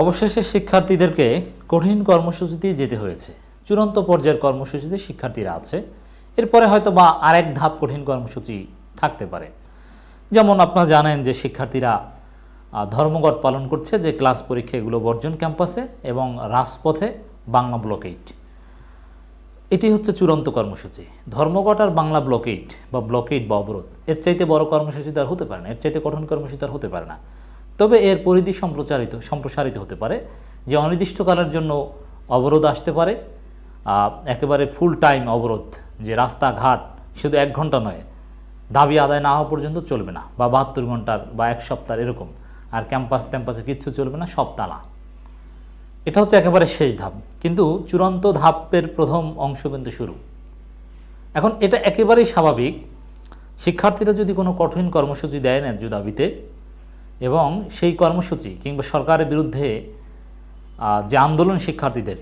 অবশেষে শিক্ষার্থীদেরকে কঠিন কর্মসূচিতে যেতে হয়েছে। চূড়ান্ত পর্যায়ের কর্মসূচিতে শিক্ষার্থীরা আছে। এরপরে হয়তো বা আরেক ধাপ কঠিন কর্মসূচি থাকতে পারে। যেমন আপনারা জানেন যে শিক্ষার্থীরা ধর্মঘট পালন করছে যে ক্লাস পরীক্ষা এগুলো বর্জন ক্যাম্পাসে এবং রাজপথে বাংলা ব্লকেট এটি হচ্ছে চূড়ান্ত কর্মসূচি। ধর্মঘট আর বাংলা ব্লকেট বা ব্লকেট বা অবরোধ, এর চাইতে বড় কর্মসূচি তো আর হতে পারে না। এর চাইতে কঠিন কর্মসূচি তার হতে পারে না। তবে এর পরিধি সম্প্রচারিত, সম্প্রসারিত হতে পারে, যে অনির্দিষ্টকালের জন্য অবরোধ আসতে পারে একেবারে ফুল টাইম অবরোধ, যে রাস্তাঘাট শুধু এক ঘণ্টা নয়, দাবি আদায় না হওয়া পর্যন্ত চলবে না, বা বাহাত্তর ঘণ্টার বা এক সপ্তাহ এরকম, আর ক্যাম্পাস ট্যাম্পাসে কিচ্ছু চলবে না, সব তালা। এটা হচ্ছে একেবারে শেষ ধাপ, কিন্তু চূড়ান্ত ধাপের প্রথম অংশ কিন্তু শুরু। এখন এটা একেবারেই স্বাভাবিক, শিক্ষার্থীরা যদি কোনো কঠিন কর্মসূচি দেয় ন্যায্য দাবিতে এবং সেই কর্মসূচি কিংবা সরকারের বিরুদ্ধে যে আন্দোলন শিক্ষার্থীদের,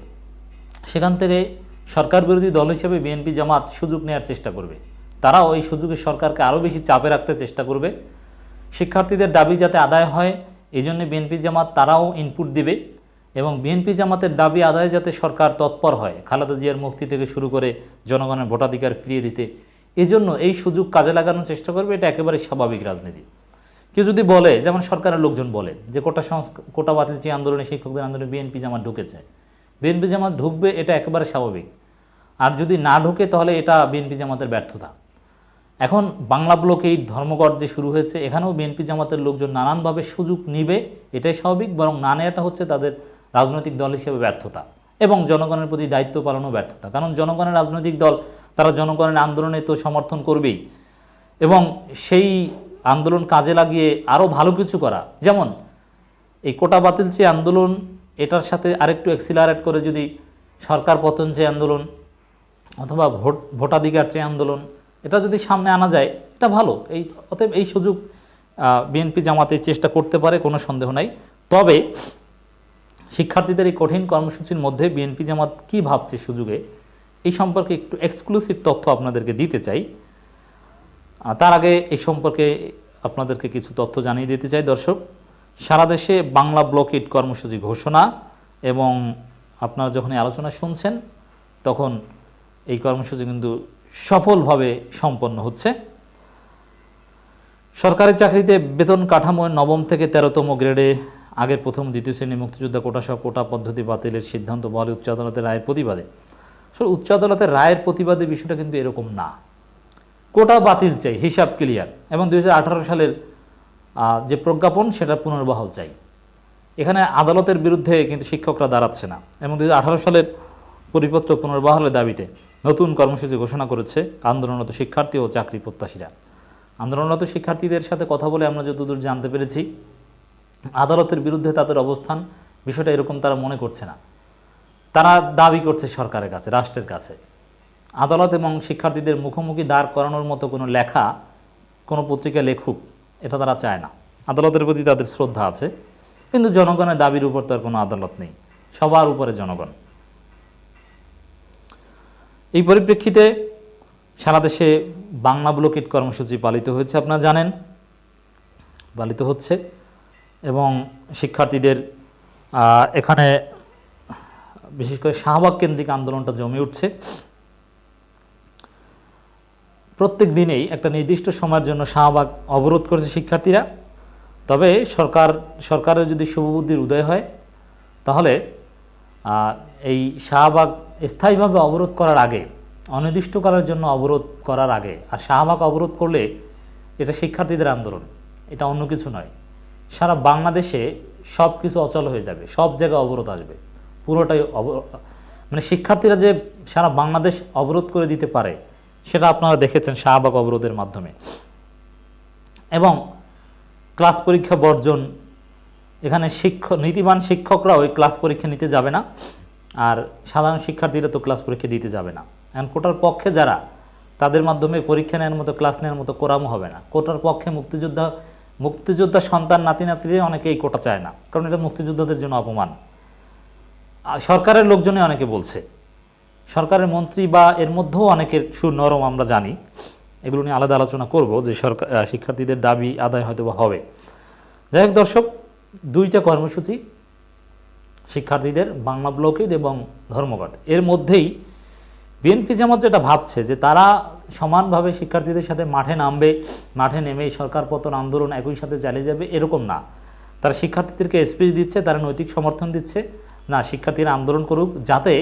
সেখান থেকে সরকার বিরোধী দল হিসেবে বিএনপি জামাত সুযোগ নেওয়ার চেষ্টা করবে। তারাও এই সুযোগে সরকারকে আরও বেশি চাপে রাখতে চেষ্টা করবে। শিক্ষার্থীদের দাবি যাতে আদায় হয় এই জন্য বিএনপি জামাত তারাও ইনপুট দিবে এবং বিএনপি জামাতের দাবি আদায়ে যাতে সরকার তৎপর হয়। খালেদা জিয়ার মুক্তি থেকে শুরু করে জনগণের ভোটাধিকার ফিরিয়ে দিতে। এজন্য এই সুযোগ কাজে লাগানোর চেষ্টা করবে, এটা একেবারে স্বাভাবিক রাজনীতি। কেউ যদি বলে, যেমন সরকারের লোকজন বলে, যে কোটা সংস্কার কোটা বাতিল চেয়ে আন্দোলনে শিক্ষকদের আন্দোলনে বিএনপি জামাত ঢুকেছে। বিএনপি জামাত ঢুকবে, এটা একেবারে স্বাভাবিক। আর যদি না ঢুকে, তাহলে এটা বিএনপি জামাতের ব্যর্থতা। এখন বাংলা ব্লকে এই ধর্মঘট যে শুরু হয়েছে, এখানেও বিএনপি জামাতের লোকজন নানানভাবে সুযোগ নিবে, এটাই স্বাভাবিক, বরং না নেওয়াটা হচ্ছে তাদের রাজনৈতিক দল হিসেবে ব্যর্থতা, এবং জনগণের প্রতি দায়িত্ব পালনও ব্যর্থতা। কারণ জনগণের রাজনৈতিক দল, তারা জনগণের আন্দোলনে তো সমর্থন করবেই, এবং সেই আন্দোলন কাজে লাগিয়ে আরও ভালো কিছু করা। যেমন, এই কোটা বাতিল চেয়ে আন্দোলন, এটার সাথে আরেকটু এক্সিলারেট করে যদি সরকার পতন চেয়ে আন্দোলন অথবা ভোট, ভোটাধিকার চেয়ে আন্দোলন, এটা যদি সামনে আনা যায়, এটা ভালো। এই, অতএব এই সুযোগ বিএনপি জামাতে চেষ্টা করতে পারে, কোনো সন্দেহ নাই। তবে শিক্ষার্থীদের এই কঠিন কর্মসূচির মধ্যে বিএনপি জামাত কী ভাবছে সুযোগে, এই সম্পর্কে একটু এক্সক্লুসিভ তথ্য আপনাদেরকে দিতে চাই। তার আগে এই সম্পর্কে আপনাদেরকে কিছু তথ্য জানিয়ে দিতে চাই, দর্শক। সারা দেশে বাংলা ব্লকেট কর্মসূচি ঘোষণা এবং আপনারা যখন আলোচনা শুনছেন, তখন এই কর্মসূচি কিন্তু সফলভাবে সম্পন্ন হচ্ছে। সরকারি চাকরিতে বেতন কাঠামো নবম থেকে তেরোতম গ্রেডে আগের প্রথম, দ্বিতীয় শ্রেণি মুক্তিযোদ্ধা কোটা সহ কোটা পদ্ধতি বাতিলের সিদ্ধান্ত বলে উচ্চ আদালতের রায়ের প্রতিবাদে। আসলে উচ্চ আদালতের রায়ের প্রতিবাদে বিষয়টা কিন্তু এরকম না। কোটা বাতিল চাই, হিসাব ক্লিয়ার এবং দু হাজার আঠারো সালের যে প্রজ্ঞাপন সেটা পুনর্বহাল চাই। এখানে আদালতের বিরুদ্ধে কিন্তু শিক্ষকরা দাঁড়াচ্ছে না। এবং দু হাজার আঠারো সালের পরিপত্র পুনর্বহালের দাবিতে নতুন কর্মসূচি ঘোষণা করেছে আন্দোলনরত শিক্ষার্থী ও চাকরি প্রত্যাশীরা। আন্দোলনরত শিক্ষার্থীদের সাথে কথা বলে আমরা যতদূর জানতে পেরেছি, আদালতের বিরুদ্ধে তাদের অবস্থান বিষয়টা এরকম তারা মনে করছে না। তারা দাবি করছে সরকারের কাছে, রাষ্ট্রের কাছে। আদালত এবং শিক্ষার্থীদের মুখোমুখি দাঁড় করানোর মতো কোনো লেখা, কোনো পত্রিকা লেখুক, এটা তারা চায় না। আদালতের প্রতি তাদের শ্রদ্ধা আছে, কিন্তু জনগণের দাবির উপর তার কোনো আদালত নেই। সবার উপরে জনগণ। এই পরিপ্রেক্ষিতে সারা দেশে বাংলা ব্লকেট কর্মসূচি পালিত হয়েছে, আপনারা জানেন। পালিত হচ্ছে এবং শিক্ষার্থীদের এখানে বিশেষ করে শাহবাগ কেন্দ্রিক আন্দোলনটা জমে উঠছে। প্রত্যেক দিনেই একটা নির্দিষ্ট সময়ের জন্য শাহবাগ অবরোধ করেছে শিক্ষার্থীরা। তবে সরকার, সরকারের যদি শুভবুদ্ধির উদয় হয়, তাহলে এই শাহবাগ স্থায়ীভাবে অবরোধ করার আগে, অনির্দিষ্টকালের জন্য অবরোধ করার আগে, আর শাহবাগ অবরোধ করলে এটা শিক্ষার্থীদের আন্দোলন, এটা অন্য কিছু নয়। সারা বাংলাদেশে সব কিছু অচল হয়ে যাবে, সব জায়গায় অবরোধ আসবে। পুরোটাই অব- মানে শিক্ষার্থীরা যে সারা বাংলাদেশ অবরোধ করে দিতে পারে সেটা আপনারা দেখেছেন শাহবাগ অবরোধের মাধ্যমে। এবং ক্লাস পরীক্ষা বর্জন, এখানে শিক্ষক নীতিবান শিক্ষকরা ওই ক্লাস পরীক্ষা নিতে যাবে না। আর সাধারণ শিক্ষার্থীরা তো ক্লাস পরীক্ষা দিতে যাবে না। এখন কোটার পক্ষে যারা, তাদের মাধ্যমে পরীক্ষা নেওয়ার মতো, ক্লাস নেওয়ার মতো কোরামও হবে না। কোটার পক্ষে মুক্তিযোদ্ধা মুক্তিযোদ্ধা সন্তান নাতি নাতিরা অনেকে এই কোটা চায় না। কারণ এটা মুক্তিযোদ্ধাদের জন্য অপমান। সরকারের লোকজনে অনেকে বলছে। সরকারের মন্ত্রী বা এর মধ্যেও অনেকের সুর নরম আমরা জানি। এগুলো নিয়ে আলাদা আলোচনা করব যে সরকার শিক্ষার্থীদের দাবি আদায় হয়তো হবে। যাই হোক দর্শক, দুইটা কর্মসূচি শিক্ষার্থীদের, বাংলা ব্লকের এবং ধর্মঘট। এর মধ্যেই বিএনপি জামাত যেটা ভাবছে যে তারা সমানভাবে শিক্ষার্থীদের সাথে মাঠে নামবে, মাঠে নেমে সরকার পতন আন্দোলন একই সাথে চালিয়ে যাবে, এরকম না। তারা শিক্ষার্থীদেরকে স্পিচ দিচ্ছে, তারা নৈতিক সমর্থন দিচ্ছে। না, শিক্ষার্থীরা আন্দোলন করুক, যাতে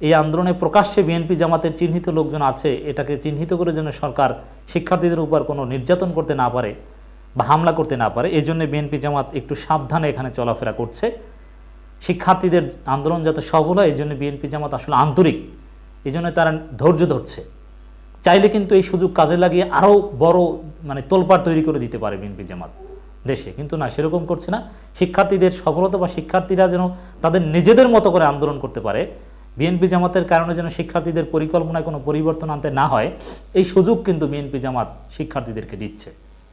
এই আন্দোলনে প্রকাশ্যে বিএনপি জামাতের চিহ্নিত লোকজন আছে, এটাকে চিহ্নিত করে যেন সরকার শিক্ষার্থীদের উপর কোনো নির্যাতন করতে না পারে বা হামলা করতে না পারে এই জন্য বিএনপি জামাত একটু সাবধানে এখানে চলাফেরা করছে। শিক্ষার্থীদের আন্দোলন যাতে সফল হয় এই জন্য বিএনপি জামাত আসলে আন্তরিক এই জন্য তারা ধৈর্য ধরছে। চাইলে কিন্তু এই সুযোগ কাজে লাগিয়ে আরও বড় মানে তোলপাড় তৈরি করে দিতে পারে বিএনপি জামাত দেশে। কিন্তু না, সেরকম করছে না। শিক্ষার্থীদের সফলতা বা শিক্ষার্থীরা যেন তাদের নিজেদের মতো করে আন্দোলন করতে পারে বিএনপি জামাতের কারণে যেন শিক্ষার্থীদের পরিকল্পনায় কোনো পরিবর্তন আনতে না হয়, এই সুযোগ কিন্তু বিএনপি জামাত শিক্ষার্থীদেরকে দিচ্ছে।